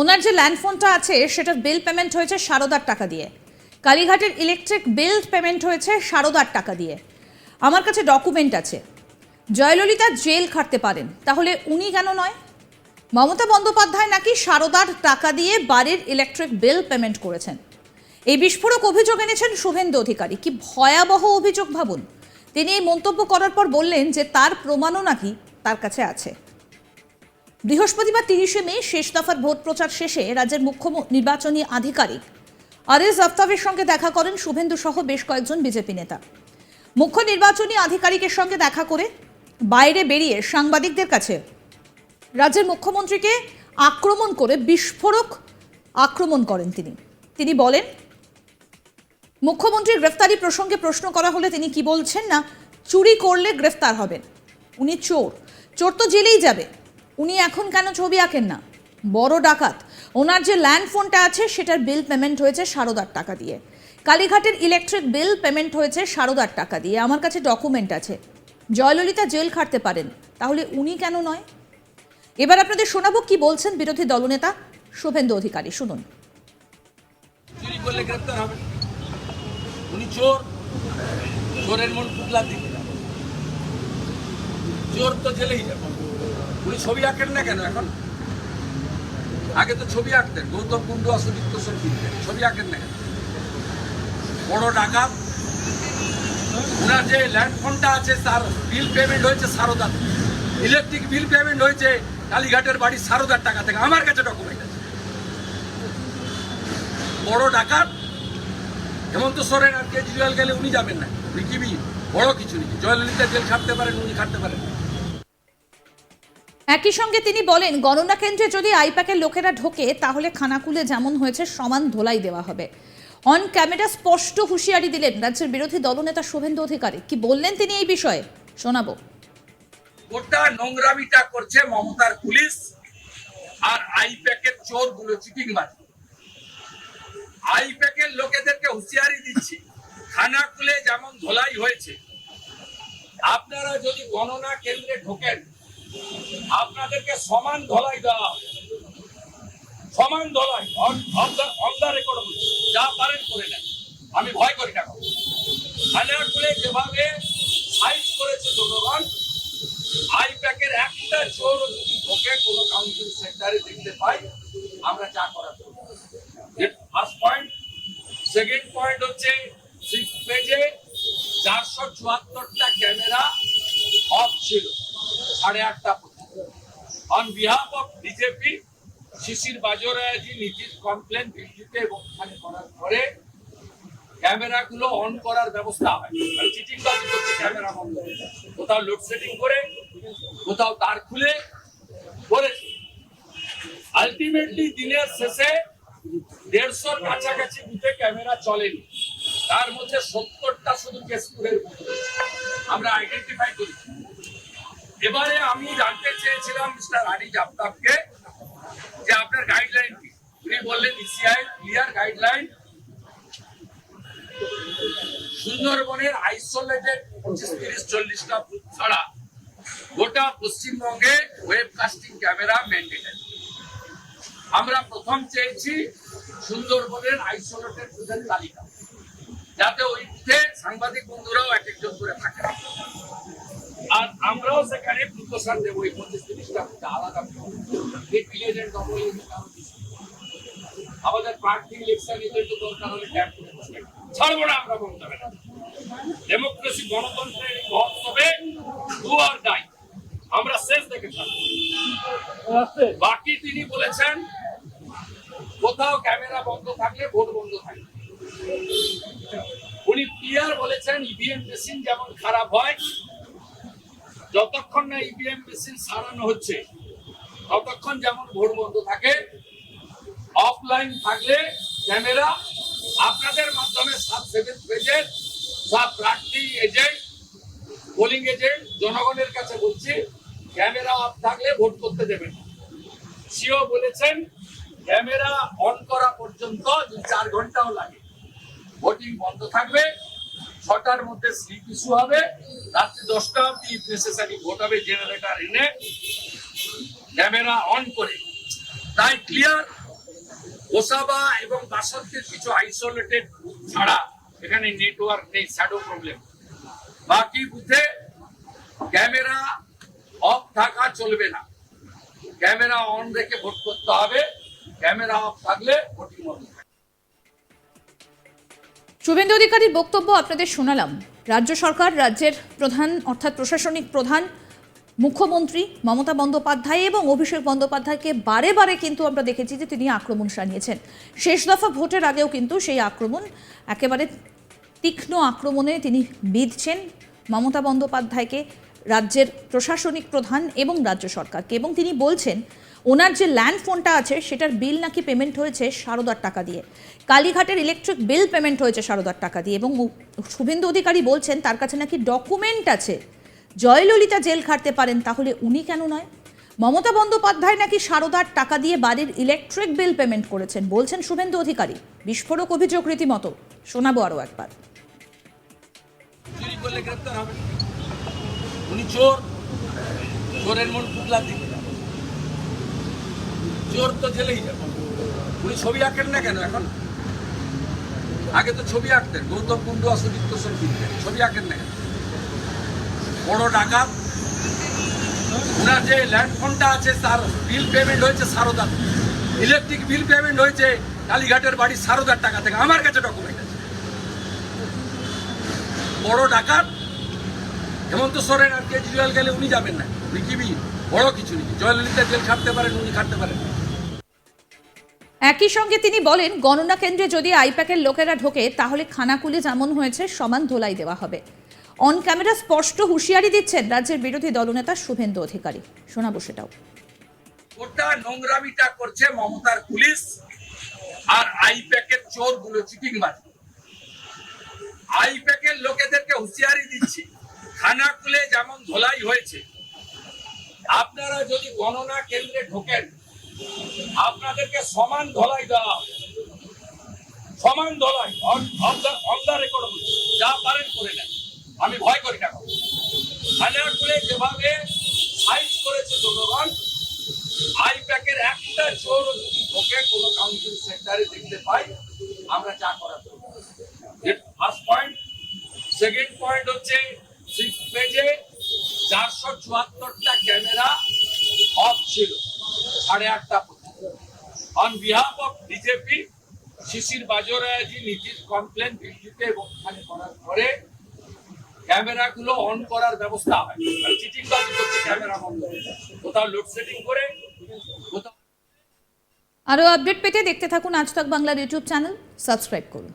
ওনার যে ল্যান্ড ফোনটা আছে সেটার বিল পেমেন্ট হয়েছে সারদার টাকা দিয়ে। কালীঘাটের ইলেকট্রিক বিল পেমেন্ট হয়েছে সারদার টাকা দিয়ে। আমার কাছে ডকুমেন্ট আছে। জয়ললিতা জেল খাটতে পারেন, তাহলে উনি কেন নয়? মমতা বন্দ্যোপাধ্যায় নাকি সারদার টাকা দিয়ে বাড়ির ইলেকট্রিক বিল পেমেন্ট করেছেন? এই বিস্ফোরক অভিযোগ এনেছেন শুভেন্দু অধিকারী। কি ভয়াবহ অভিযোগ ভাবুন? তিনি এই মন্তব্য করার পর বললেন যে তার প্রমাণও নাকি তার কাছে আছে। বৃহস্পতিবার তিরিশে মে শেষ দফার ভোট প্রচার শেষে রাজ্যের মুখ্য নির্বাচনী আধিকারিক আরিজ আফতাবের সঙ্গে দেখা করেন শুভেন্দু সহ বেশ কয়েকজন বিজেপি নেতা। মুখ্য নির্বাচনী আধিকারিকের সঙ্গে দেখা করে বাইরে বেরিয়ে সাংবাদিকদের কাছে রাজ্যের মুখ্যমন্ত্রীকে আক্রমণ করে বিস্ফোরক আক্রমণ করেন তিনি। তিনি বলেন, মুখ্যমন্ত্রীর গ্রেফতারি প্রসঙ্গে প্রশ্ন করা হলে তিনি কি বলছেন না? চুরি করলে গ্রেফতার হবেন। উনি চোর। চোর তো জেলেই যাবে। উনি এখন কেন ছবি আঁকেন না? বড় ডাকাত। ওনার যে ল্যান্ড ফোনটা আছে, সেটার বিল পেমেন্ট হয়েছে সারদার টাকা দিয়ে। কালীঘাটের ইলেকট্রিক বিল পেমেন্ট হয়েছে সারদার টাকা দিয়ে। আমার কাছে ডকুমেন্ট আছে। জয়ললিতা জেল খাটতে পারেন। তাহলে উনি কেন নয়? এবার আপনাদের শোনাবো কি বলছেন বিরোধী দলনেতা শুভেন্দু অধিকারী। শুনুন। চুরি তো জেলেই যাবে। উনি ছবি আঁকেন না কেন এখন? আগে তো ছবি আঁকতেন, গৌতম কুণ্ডু অসুদিত্য সঙ্গীতেন ছবি আঁকেন না কেন? বড় ডাকাত। উনার যে ল্যান্ড ফোনটা আছে, তার বিল পেমেন্ট হয়েছে সারদার। ইলেকট্রিক বিল পেমেন্ট হয়েছে কালীঘাটের বাড়ির সারদার টাকা থেকে। আমার কাছে ডকুমেন্ট আছে। বড় ডাকাত। হেমন্ত সোরেন আর কেজরিওয়াল গেলে উনি যাবেন না। উনি বড় কিছু নেই। জয়ললিতা জেল খাটতে পারেন, উনি খাটতে পারেন না। একই সঙ্গে তিনি বলেন, গণনা কেন্দ্রে যদি আইপ্যাকের লোকেরা ঢোকে, তাহলে খানাকুলে যেমন হয়েছে, সমান ধোলাই দেওয়া হবে। অন ক্যামেরা স্পষ্ট হুঁশিয়ারি দিলেন রাজ্যের বিরোধী দলনেতা শুভেন্দু অধিকারী। কি বললেন তিনি এই বিষয়ে? শোনাবো। গোটা নোংরামিটা করছে মমতার পুলিশ আর আইপ্যাকের চোরগুলো চিটিং মারি। আইপ্যাকের লোকেদেরকে হুঁশিয়ারি দিচ্ছি খানা খুলে যেমন ধোলাই হয়েছে, আপনারা যদি গণনা কেন্দ্রে ঢোকেন আপনাদেরকে সমান ধলাই দেওয়া হবে। সমান ধলাই, অন দ্য রেকর্ড যা পারেন করে নেন। আমি ভয় করি না খুলে যেভাবে সাইজ করেছে জনগণ আইপ্যাকের একটা যদি ঢোকে, কোনো কাউন্সিল সেন্টারে দেখতে পাই, আমরা যা করার ফার্স্ট পয়েন্ট সেকেন্ড পয়েন্ট হচ্ছে সিক্স পেজে চারশো চুয়াত্তরটা ক্যামেরা অফ ছিল। সাড়ে আটটা on behalf of BJP Sisir Bajoria নীতির কমপ্লেন ভিত্তিতে এবং করার পরে ক্যামেরাগুলো অন করার ব্যবস্থা হয়। আর চিটিং বাজি করছে ক্যামেরা বন্ধ। কোথাও লোডশেডিং করে, কোথাও তার খুলে করেছে আলটিমেটলি দিনের শেষে দেড়শোর কাছাকাছি বুথে ক্যামেরা চলেনি। তার মধ্যে সত্তরটা শুধু কেশপুরের আমরা আইডেন্টিফাই করি। এবারে আমি জানতে চেয়েছিলাম মিস্টার আরিজ আফতাবকে যে আপনার গাইডলাইন কি? উনি বললেন ইসিআই ক্লিয়ার গাইডলাইন সুন্দরবনের আইসোলেটেড পঁচিশ, তিরিশ, চল্লিশটা বুথ ছাড়া গোটা পশ্চিমবঙ্গে ওয়েবকাস্টিং ক্যামেরা ম্যান্ডেটেড আমরা প্রথম চেয়েছি সুন্দরবনের আইসোলেটেড বুথের তালিকা, যাতে ওই বুথে সাংবাদিক বন্ধুরাও এক একজন করে থাকে। আর আমরাও সেখানে দেবো এই পঁচিশ তিরিশটা। আলাদা আমাদের ইলেকশন দরকার হলে ট্যাপ করে ছাড়বো না আমরা বলতে হবে ডেমোক্রেসি গণতন্ত্রের ডু আর ডাই আমরা শেষ বাকি তিনি বলেছেন, কোথাও ক্যামেরা বন্ধ থাকলে ভোট বন্ধ থাকবে। উনি ক্লিয়ার বলেছেন ইভিএম মেশিন যেমন খারাপ হয় যতক্ষণ না ইভিএম মেশিন সারানো হচ্ছে, ততক্ষণ যেমন ভোট বন্ধ থাকে অফলাইন থাকলে ক্যামেরা আপনাদের মাধ্যমে সাব সেভেন পেজের, সব প্রার্থী এজেন্ট পোলিং এজেন্ট জনগণের কাছে বলছি, ক্যামেরা অফ থাকলে ভোট করতে দেবেন সিও বলেছেন, ক্যামেরা অন করা পর্যন্ত চার ঘন্টাও লাগে। ভোটিং বন্ধ থাকবে ছটার মধ্যে স্লিপ ইস্যু হবে। রাত্রি দশটা অব্দি নেসেসারি ভোট হবে জেনারেটার এনে ক্যামেরা অন করে। তাই ক্লিয়ার গোসাবা এবং বাসন্তের কিছু আইসোলেটেড ছাড়া এখানে নেটওয়ার্ক নেই শ্যাডো প্রবলেম বাকি বুথে ক্যামেরা অফ থাকা চলবে না। ক্যামেরা অন রেখে ভোট করতে হবে। ক্যামেরা অফ থাকলে ভোটিং হবে। শুভেন্দু অধিকারীর বক্তব্য আপনাদের শোনালাম। রাজ্য সরকার, রাজ্যের প্রধান, অর্থাৎ প্রশাসনিক প্রধান, মুখ্যমন্ত্রী মমতা বন্দ্যোপাধ্যায় এবং অভিষেক বন্দ্যোপাধ্যায়কে বারে বারে কিন্তু আমরা দেখেছি যে তিনি আক্রমণ সানিয়েছেন শেষ দফা ভোটের আগেও কিন্তু সেই আক্রমণ, একেবারে তীক্ষ্ণ আক্রমণে তিনি বিঁধছেন মমতা বন্দ্যোপাধ্যায়কে, রাজ্যের প্রশাসনিক প্রধান এবং রাজ্য সরকারকে। এবং তিনি বলছেন ওনার যে ল্যান্ড ফোনটা আছে, সেটার বিল নাকি পেমেন্ট হয়েছে সারদার টাকা দিয়ে। কালীঘাটের ইলেকট্রিক বিল পেমেন্ট হয়েছে সারদার টাকা দিয়ে এবং শুভেন্দু অধিকারী বলছেন, তার কাছে নাকি ডকুমেন্ট আছে। জয়ললিতা জেল খাটতে পারেন, তাহলে উনি কেন নয়? মমতা বন্দ্যোপাধ্যায় নাকি সারদার টাকা দিয়ে বাড়ির ইলেকট্রিক বিল পেমেন্ট করেছেন, বলছেন শুভেন্দু অধিকারী। বিস্ফোরক অভিযোগ রীতিমতো। শোনাবো আরও একবার। উনি চোর, চোরের মন পুতলার দিকে। চোর তো জেলেই যাবে। উনি ছবি আঁকেন না কেন এখন? আগে তো ছবি আঁকতেন, গৌতম কুণ্ডু সুদীপ্ত সেন ছবি আঁকেন না কেন? বড় ডাকাত। ওনার যে ল্যান্ড ফোনটা আছে, তার বিল পেমেন্ট হয়েছে সারদার ইলেকট্রিক বিল পেমেন্ট হয়েছে কালীঘাটের বাড়ি সারদার টাকা থেকে। আমার কাছে ডকুমেন্ট আছে। বড় ডাকাত। হেমন্ত সোরেন আর কেজরিওয়াল গেলে উনি যাবেন না। উনি কি বড় কিছু নেই। জয়ললিতা জেল খাটতে পারেন উনি খাটতে পারেন। একই সঙ্গে তিনি বলেন গণনা কেন্দ্রে যদি আইপ্যাকের লোকেরা ঢোকে তাহলে খানাকুলে যেমন হয়েছে সমান ধোলাই দেওয়া হবে। অন ক্যামেরা স্পষ্ট হুঁশিয়ারি দিচ্ছেন রাজ্যের বিরোধী দলনেতা শুভেন্দু অধিকারী। শোনাবো সেটাও। ওটা নোংরামিটা করছে মমতার পুলিশ আর আইপ্যাকের চোরগুলো চিটিং মার। আইপ্যাকের লোকেদেরকে হুঁশিয়ারি দিচ্ছি খানাকুলে যেমন ধোলাই হয়েছে আপনারা যদি গণনা কেন্দ্রে ঢোকেন, আপনাদেরকে সমান ধলাই দেওয়া। সমান ধলাই অন দ্য রেকর্ড যা পারেন করে নেন। আমি ভয় করি না খানাকুলে যেভাবে সাইজ করেছে জনগণ আইপ্যাকের একটা চোর ঢোকে, কোনো কাউন্সিল সেন্টারে দেখতে পাই আমরা যা করার ফার্স্ট পয়েন্ট সেকেন্ড পয়েন্ট হচ্ছে সিক্স পেজে চারশো চুয়াত্তরটা ক্যামেরা অফ ছিল, সাড়ে আটটা on behalf of BJP Sisir Bajoria নীতির কমপ্লেন ভিত্তিতে এবং ওখানে করার পরে ক্যামেরাগুলো অন করার ব্যবস্থা হয়। চিটিং করছে ক্যামেরা বন্ধ। কোথাও লোডশেডিং করে আরও আপডেট পেতে দেখতে থাকুন আজ তাক বাংলার ইউটিউব চ্যানেল। সাবস্ক্রাইব করুন।